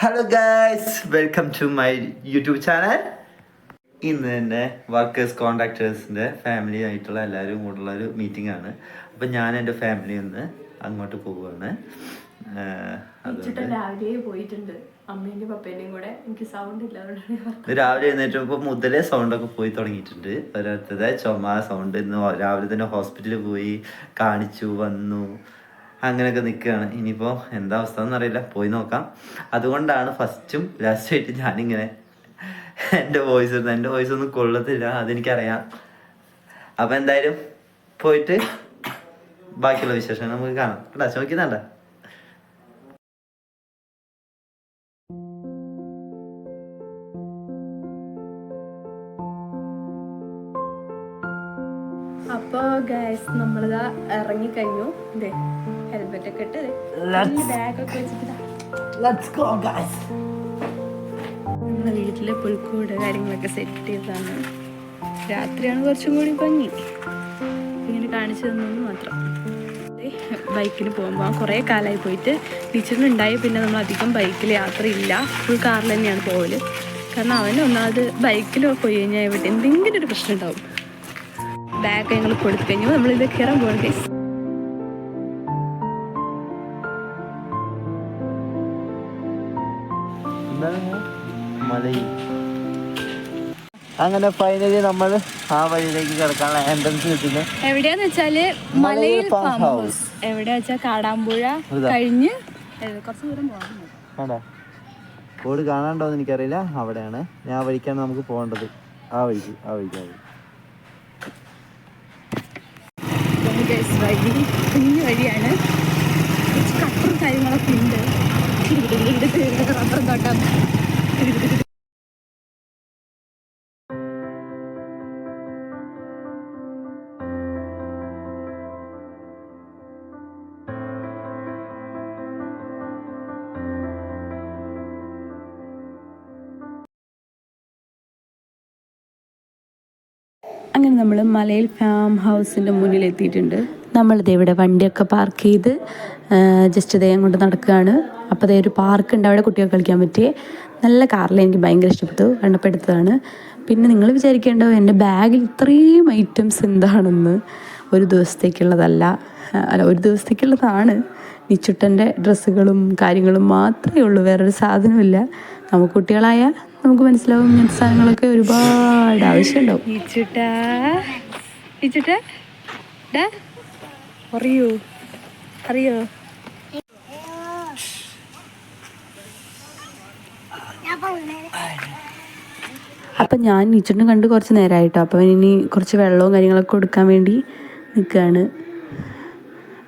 Hello guys welcome to my YouTube channel ഇന്ന് തന്നെ workers കോൺട്രാക്ടേഴ്സിന്റെ family ആയിട്ടുള്ള എല്ലാവരും കൂടെയുള്ള ഒരു മീറ്റിംഗ് ആണ്. അപ്പം ഞാൻ എന്റെ ഫാമിലി ഒന്ന് അങ്ങോട്ട് പോവുകയാണ്. പോയിട്ടുണ്ട്. അമ്മേന്റെയും പപ്പേന്റെയും കൂടെ. എനിക്ക് സൗണ്ട് ഇല്ല രാവിലെ എഴുന്നേറ്റപ്പോൾ മുതലേ സൗണ്ടൊക്കെ പോയി തുടങ്ങിയിട്ടുണ്ട്. ഓരോരുത്തരുടെ ചുമ സൗണ്ട് ഇന്ന് രാവിലെ തന്നെ ഹോസ്പിറ്റലിൽ പോയി കാണിച്ചു വന്നു. അങ്ങനെയൊക്കെ നിൽക്കുകയാണ്. ഇനിയിപ്പോൾ എന്താ അവസ്ഥ എന്നറിയില്ല പോയി നോക്കാം. അതുകൊണ്ടാണ് ഫസ്റ്റും ലാസ്റ്റായിട്ട് ഞാനിങ്ങനെ എന്റെ വോയിസ് ഇടുന്നത്. എന്റെ വോയിസ് ഒന്നും കൊള്ളത്തില്ല. അതെനിക്കറിയാം. അപ്പം എന്തായാലും പോയിട്ട് ബാക്കിയുള്ള വിശേഷങ്ങൾ നമുക്ക് കാണാം. കേട്ടോ ചോദിക്കുന്നുണ്ട? അപ്പോൾ ഗൈസ് നമ്മളിതാ ഇറങ്ങിക്കഴിഞ്ഞു. ഇതേ. ഹെൽമെറ്റ് ഒക്കെ ഇട്ട് ബാഗൊക്കെ വെച്ചിട്ട് നമ്മളെ വീട്ടിലെ പുൽക്കൂട് കാര്യങ്ങളൊക്കെ സെറ്റ് ചെയ്താണ് രാത്രിയാണ് കുറച്ചും കൂടി ഭംഗി. ഇങ്ങനെ കാണിച്ചു തന്നെന്ന് മാത്രം. ബൈക്കിൽ പോകുമ്പോൾ കുറേ കാലമായി പോയിട്ട് ടീച്ചറിനുണ്ടായി പിന്നെ നമ്മൾ അധികം ബൈക്കിൽ യാത്രയില്ല. ഫുൾ കാറിൽ തന്നെയാണ് പോകൽ കാരണം അവന് ഒന്നാമത് ബൈക്കിൽ പോയി കഴിഞ്ഞാൽ എന്തെങ്കിലും ഒരു പ്രശ്നം ഉണ്ടാവും. ബാഗ് ഞങ്ങൾ കൊടുത്തു കഴിഞ്ഞു നമ്മളിത് കയറാൻ പോകണം ഗൈസ് മലയിൽ. അങ്ങനെ ഫൈനലി നമ്മൾ ആ വഴിയിലേക്ക് കിടക്കാനുള്ള എൻട്രൻസ് കിട്ടുന്നു എവിടെയാന്ന് വെച്ചാൽ മലയിൽ ഫാം ഹൗസ് എവിടെയാ വെച്ചാൽ കാടാമ്പുഴ. കഴിഞ്ഞ് കുറച്ച് ദൂരം പോകാൻ കോട് ബോർഡ് കാണാണ്ടോന്ന് എനിക്കറിയില്ല. അവിടെയാണ്. ഞാൻ ആ വഴിക്കാണ് നമുക്ക് പോകേണ്ടത്. ആ വഴിക്ക് ആ വഴിക്ക് ആ വഴി കുഞ്ഞു വഴിയാണ്. കുറച്ച് കട്ടറും കാര്യങ്ങളൊക്കെ ഉണ്ട്. അങ്ങനെ നമ്മൾ മലയിൽ ഫാം ഹൗസിന്റെ മുന്നിൽ എത്തിയിട്ടുണ്ട്. നമ്മളിത് ഇവിടെ വണ്ടിയൊക്കെ പാർക്ക് ചെയ്ത് ജസ്റ്റ് ദയം കൊണ്ട് നടക്കുകയാണ്. അപ്പോൾ അതേ ഒരു പാർക്ക് ഉണ്ട് അവിടെ കുട്ടികൾക്ക് കളിക്കാൻ പറ്റിയേ നല്ല കാറിൽ എനിക്ക് ഭയങ്കര ഇഷ്ടപ്പെട്ടു. കണ്ടപ്പെടുത്തതാണ് പിന്നെ നിങ്ങൾ വിചാരിക്കേണ്ടോ എന്റെ ബാഗിൽ ഇത്രയും ഐറ്റംസ് എന്താണെന്ന് ഒരു ദിവസത്തേക്കുള്ളതല്ല. അല്ല ഒരു ദിവസത്തേക്കുള്ളതാണ്. നിച്ചുട്ടന്റെ ഡ്രസ്സുകളും കാര്യങ്ങളും മാത്രമേ ഉള്ളൂ വേറൊരു സാധനമില്ല നമുക്ക് കുട്ടികളായ നമുക്ക് മനസ്സിലാവും ഇങ്ങനത്തെ സാധനങ്ങളൊക്കെ ഒരുപാട് ആവശ്യമുണ്ടാവും അറിയോ അറിയോ? അപ്പം ഞാൻ നീച്ചിട്ട് കണ്ട് കുറച്ച് നേരമായിട്ടോ അപ്പോൾ ഇനി കുറച്ച് വെള്ളവും കാര്യങ്ങളൊക്കെ കൊടുക്കാൻ വേണ്ടി നിൽക്കുകയാണ്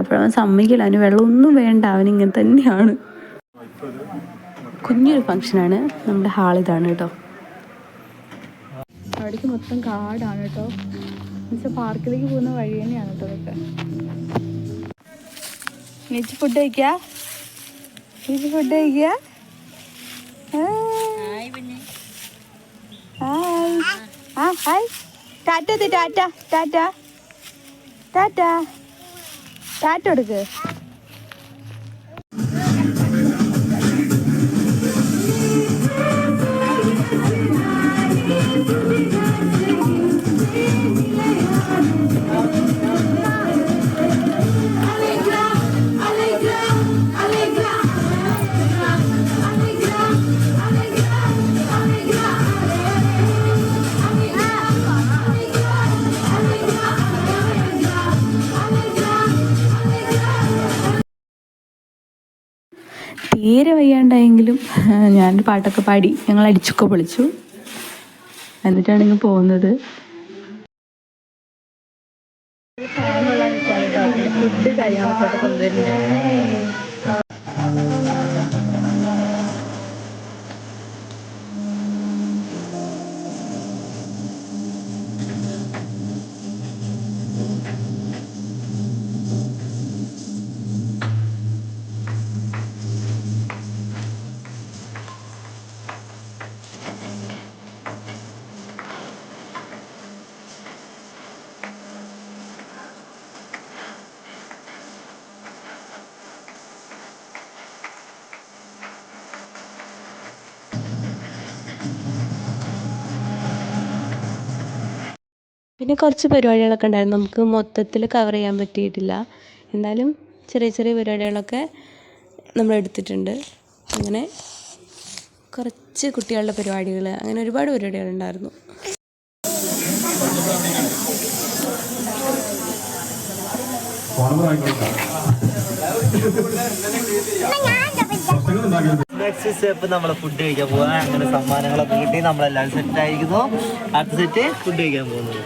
അപ്പോഴവൻ സമ്മതിക്കില്ല. അവന് വെള്ളമൊന്നും വേണ്ട. അവൻ ഇങ്ങനെ തന്നെയാണ്. കുഞ്ഞൊരു ഫങ്ഷനാണ് നമ്മുടെ ഹാൾ ഇതാണ് കേട്ടോ. അവിടേക്ക് മൊത്തം കാടാണ് കേട്ടോ. എന്നുവെച്ചാൽ പാർക്കിലേക്ക് പോകുന്ന വഴി തന്നെയാണ് കേട്ടോ നീച്ച് ഫുഡ് കഴിക്കുക ഫുഡ് കഴിക്കുക ഹായ് ആ hi tata tata tata tata tata കൊടുക്ക് തീരെ വയ്യാണ്ടായെങ്കിലും ഞാൻ പാട്ടൊക്കെ പാടി ഞങ്ങൾ അടിച്ചൊക്കെ പൊളിച്ചു. എന്നിട്ടാണ് ഇങ്ങ് പോകുന്നത്. ഫുഡ് പിന്നെ കുറച്ച് പരിപാടികളൊക്കെ ഉണ്ടായിരുന്നു. നമുക്ക് മൊത്തത്തിൽ കവർ ചെയ്യാൻ പറ്റിയിട്ടില്ല. എന്നാലും ചെറിയ ചെറിയ പരിപാടികളൊക്കെ നമ്മൾ എടുത്തിട്ടുണ്ട്. അങ്ങനെ കുറച്ച് കുട്ടികളുടെ പരിപാടികൾ അങ്ങനെ ഒരുപാട് പരിപാടികളുണ്ടായിരുന്നു നെക്സ്റ്റ് സ്റ്റെപ്പ് നമ്മൾ ഫുഡ് കഴിക്കാൻ പോവാ. അങ്ങനെ സമ്മാനങ്ങളൊക്കെ കിട്ടി. നമ്മളെല്ലാവരും സെറ്റ് ആയിരിക്കുന്നു. അടുത്ത സെറ്റ് ഫുഡ് കഴിക്കാൻ പോകുന്നത്.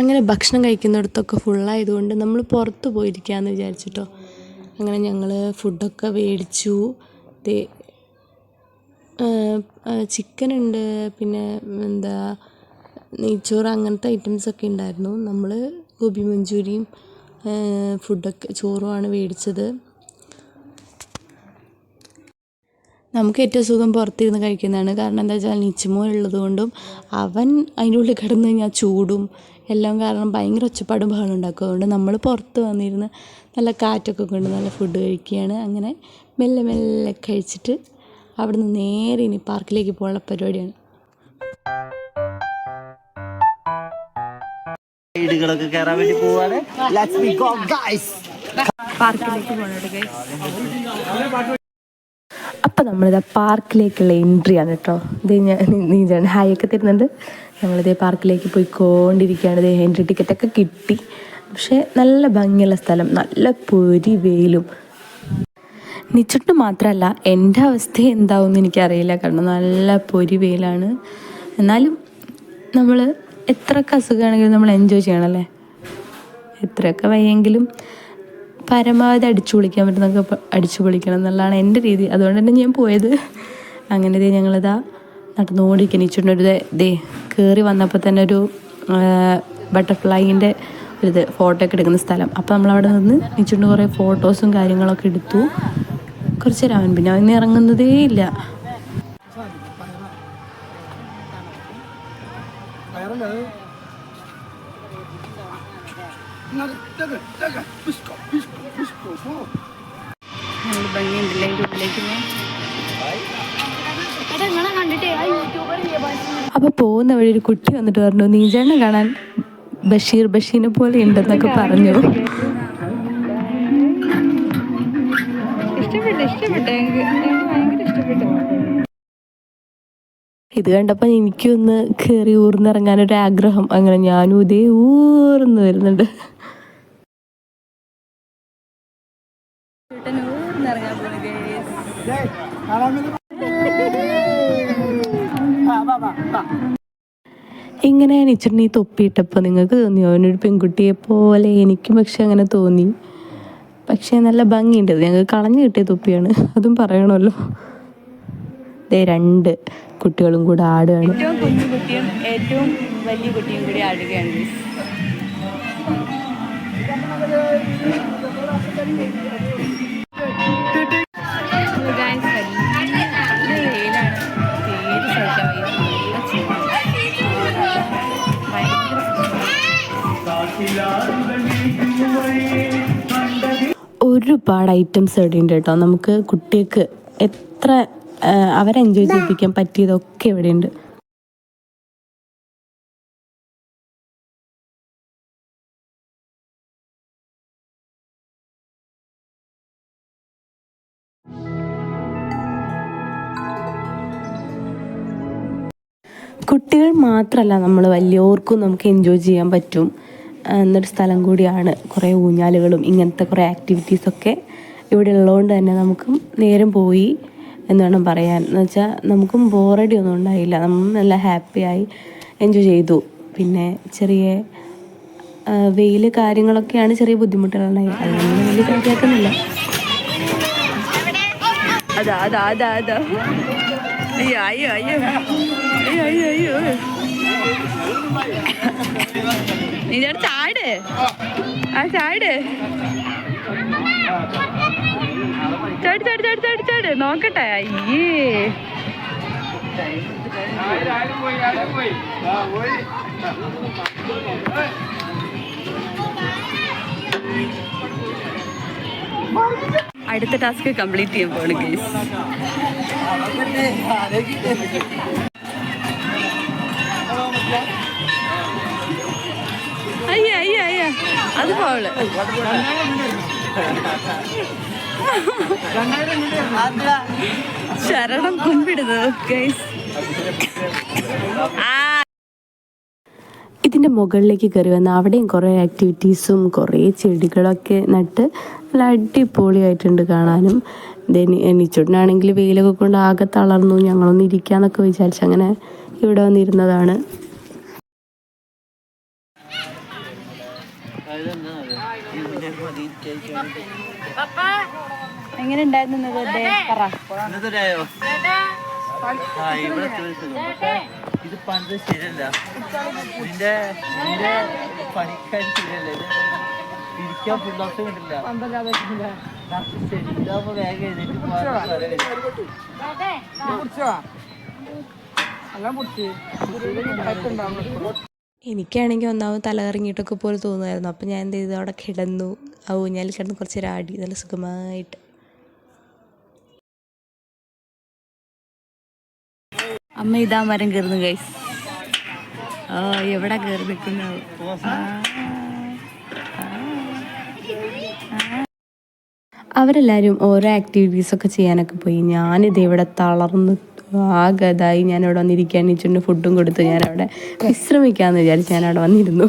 അങ്ങനെ ഭക്ഷണം കഴിക്കുന്നിടത്തൊക്കെ ഫുള്ളായതുകൊണ്ട് നമ്മൾ പുറത്ത് പോയിരിക്കാമെന്ന് വിചാരിച്ചിട്ടോ. അങ്ങനെ ഞങ്ങൾ ഫുഡൊക്കെ മേടിച്ചു. ദേ ചിക്കൻ ഉണ്ട് പിന്നെ എന്താ നെയ്ച്ചോറ് അങ്ങനത്തെ ഐറ്റംസ് ഒക്കെ ഉണ്ടായിരുന്നു. നമ്മൾ ഗോബി മഞ്ചൂരിയും ഫുഡൊക്കെ ചോറുമാണ് മേടിച്ചത്. നമുക്ക് ഏറ്റവും സുഖം പുറത്തിരുന്ന് കഴിക്കുന്നതാണ്. കാരണം എന്താ വെച്ചാൽ നിച്ചുമോൻ ഉള്ളതുകൊണ്ടും അവൻ അതിന്റെ ഉള്ളിൽ കിടന്ന് കഴിഞ്ഞാൽ ചൂടും എല്ലാം കാരണം ഭയങ്കര ഒച്ചപ്പാടും ബഹളം ഉണ്ടാക്കും. അതുകൊണ്ട് നമ്മൾ പുറത്ത് വന്നിരുന്ന് നല്ല കാറ്റൊക്കെ കൊണ്ട് നല്ല ഫുഡ് കഴിക്കുകയാണ്. അങ്ങനെ മെല്ലെ മെല്ലെ കഴിച്ചിട്ട് അവിടെ നിന്ന് നേരെ ഇനി പാർക്കിലേക്ക് പോകാനുള്ള പരിപാടിയാണ്. വീടുകളൊക്കെ കയറാൻ വേണ്ടി പോവാണ്. Let's be go, guys. പാർക്കിലേക്ക് പോകണോട്ട് അപ്പം നമ്മളിത് പാർക്കിലേക്കുള്ള എൻട്രി ആണ് കേട്ടോ ഇത് ഞാൻ നീ ഹായ് ഒക്കെ തരുന്നുണ്ട്. ഞങ്ങളിതേ പാർക്കിലേക്ക് പോയിക്കൊണ്ടിരിക്കുകയാണ്. ഇതേ എൻട്രി ടിക്കറ്റൊക്കെ കിട്ടി. പക്ഷേ നല്ല ഭംഗിയുള്ള സ്ഥലം. നല്ല പൊരി വെയിലും. നിച്ചിട്ട് മാത്രമല്ല എന്റെ അവസ്ഥ എന്താവും എനിക്കറിയില്ല. കാരണം നല്ല പൊരി വെയിലാണ്. എന്നാലും നമ്മൾ എത്രയൊക്കെ അസുഖമാണെങ്കിലും നമ്മൾ എൻജോയ് ചെയ്യണമല്ലേ? എത്രയൊക്കെ വയ്യെങ്കിലും പരമാവധി അടിച്ചു പൊളിക്കാൻ പറ്റുന്നൊക്കെ അടിച്ചു പൊളിക്കണം എന്നുള്ളതാണ് എന്റെ രീതി. അതുകൊണ്ട് തന്നെ ഞാൻ പോയത്. അങ്ങനെ ഞങ്ങളിതാ നടന്നുകൊണ്ടിരിക്കുന്നു ഇച്ചിട്ടുണ്ടൊരു ദേ കയറി വന്നപ്പോൾ തന്നെ ഒരു ബട്ടർഫ്ലൈന്റെ ഒരു ഇത് ഫോട്ടോ ഒക്കെ എടുക്കുന്ന സ്ഥലം. അപ്പോൾ നമ്മളവിടെ നിന്ന് നിച്ചുണ്ട് കുറേ ഫോട്ടോസും കാര്യങ്ങളൊക്കെ എടുത്തു. കുറച്ച് രാവൻ പിന്നെ അവന് ഇറങ്ങുന്നതേ ഇല്ല. ഭംഗിയുണ്ടല്ലേ ഉള്ളിലേക്ക് അപ്പൊ പോകുന്ന വഴി ഒരു കുട്ടി വന്നിട്ട് പറഞ്ഞു നീചേണ്ണ കാണാൻ ബഷീർ ബഷീനെ പോലെ ഉണ്ടെന്നൊക്കെ പറഞ്ഞു. ഇത് കണ്ടപ്പോൾ എനിക്കൊന്ന് കയറി ഊർന്നിറങ്ങാനൊരു ആഗ്രഹം. അങ്ങനെ ഞാനും ഇതേ ഊർന്ന് വരുന്നുണ്ട്. ഇങ്ങനെ നിച്ചിട്ടുണ്ടെങ്കിൽ തൊപ്പിയിട്ടപ്പോൾ നിങ്ങൾക്ക് തോന്നിയോ അവനൊരു പെൺകുട്ടിയെ പോലെ എനിക്കും പക്ഷെ അങ്ങനെ തോന്നി. പക്ഷേ നല്ല ഭംഗിയുണ്ട്. ഞങ്ങൾക്ക് കളഞ്ഞു കിട്ടിയ തൊപ്പിയാണ്. അതും പറയണമല്ലോ. ദേ രണ്ട് കുട്ടികളും കൂടെ ആടുകയാണ്. ഏറ്റവും കുഞ്ഞു കുട്ടിയും ഏറ്റവും വലിയ കുട്ടിയും കൂടി ആടുകയാണ്. ഒരുപാട് ഐറ്റംസ് ഇവിടെ ഉണ്ട് കേട്ടോ. നമുക്ക് കുട്ടികൾക്ക് എത്ര അവരെ എൻജോയ് ചെയ്യിപ്പിക്കാൻ പറ്റിയതൊക്കെ ഇവിടെ ഉണ്ട് കുട്ടികൾ മാത്രമല്ല നമ്മൾ വലിയവർക്കും നമുക്ക് എൻജോയ് ചെയ്യാൻ പറ്റും. എന്നൊരു സ്ഥലം കൂടിയാണ് കുറേ ഊഞ്ഞാലുകളും ഇങ്ങനത്തെ കുറേ ആക്ടിവിറ്റീസൊക്കെ ഇവിടെ ഉള്ളതുകൊണ്ട് തന്നെ നമുക്കും നേരം പോയി എന്ന് വേണം പറയാൻ. എന്ന് വെച്ചാൽ നമുക്കും ബോറടി ഒന്നും ഉണ്ടായില്ല. നമ്മൾ നല്ല ഹാപ്പിയായി എൻജോയ് ചെയ്തു. പിന്നെ ചെറിയ വെയിൽ കാര്യങ്ങളൊക്കെയാണ് ചെറിയ ബുദ്ധിമുട്ടുകളുണ്ടായി. അതൊന്നും വലിയ കാര്യമാക്കുന്നില്ല അതാ അതാ അതാ ചാട് ആ ചാട്. ചാട് ചാട് ചാട് ചാട് ചാട്. നോക്കട്ടെ. അയ്യേ. അടുത്ത ടാസ്ക് കംപ്ലീറ്റ് ചെയ്യാൻ പോണ് ഗൈസ്. അത് പോവൾ ശരണം കുമ്പിടുന്നത് ആ. ഇതിന്റെ മുകളിലേക്ക് കയറി വന്ന് അവിടെയും കുറേ ആക്ടിവിറ്റീസും കുറേ ചെടികളൊക്കെ നട്ട് നല്ല അടിപൊളിയായിട്ടുണ്ട് കാണാനും. എനിച്ചോട്ടിനാണെങ്കിൽ വെയിലൊക്കെ കൊണ്ട് ആകെ തളർന്നു ഞങ്ങളൊന്ന് ഇരിക്കാമെന്നൊക്കെ വിചാരിച്ചു അങ്ങനെ ഇവിടെ വന്നിരുന്നതാണ്. എങ്ങനെ ഉണ്ടായിരുന്നു പറ. ഇത് പണ്ട് ശരിയല്ല. നിന്റെ നിന്റെ പണിക്കാരി ശരിയല്ല. ഇരിക്കാൻ ഫുള്ളോസ് കണ്ടില്ല ശരി ഇതാവുമ്പോ വേഗം എഴുന്നേറ്റ് സ്ഥലമില്ല. എനിക്കാണെങ്കിൽ ഒന്നാമത് തലകറങ്ങിയിട്ടൊക്കെ പോലെ തോന്നുമായിരുന്നു. അപ്പം ഞാൻ എന്ത് ചെയ്തു? അവിടെ കിടന്നു. ആ ഊഞ്ഞാലിൽ കിടന്ന് കുറച്ച് നേരം ആടി നല്ല സുഖമായിട്ട്. അമ്മ ഇതാ മരം കയറുന്നു ഗൈസ് ഓ എവിടെ കയറി നിൽക്കുന്നു അവരെല്ലാവരും ഓരോ ആക്ടിവിറ്റീസൊക്കെ ചെയ്യാനൊക്കെ പോയി. ഞാനിത് ഇവിടെ തളർന്ന് ആകെ ഇതായി ഞാൻ അവിടെ വന്നിരിക്കാൻ ഇച്ചിട്ട് ഫുഡും കൊടുത്തു ഞാൻ അവിടെ വിശ്രമിക്കാമെന്ന് വിചാരിച്ച് ഞാൻ അവിടെ വന്നിരുന്നു.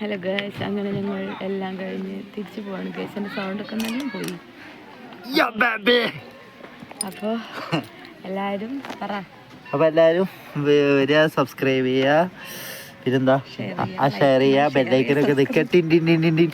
ഹലോ ഗേസ് അങ്ങനെ ഞങ്ങൾ എല്ലാം കഴിഞ്ഞ് തിരിച്ചു പോവാണ്. ഗൈസ് എന്റെ സൗണ്ടൊക്കെ നല്ല പോയി. അപ്പോൾ എല്ലാരും പറ. അപ്പൊ എല്ലാരും വരിക സബ്സ്ക്രൈബ് ചെയ്യുക. പിന്നെന്താ? ആ ഷെയർ ചെയ്യുക ബെല്ലൈക്കനൊക്കെ നിൽക്കുക ടിൻ ടിൻ ടിൻ ടിൻ.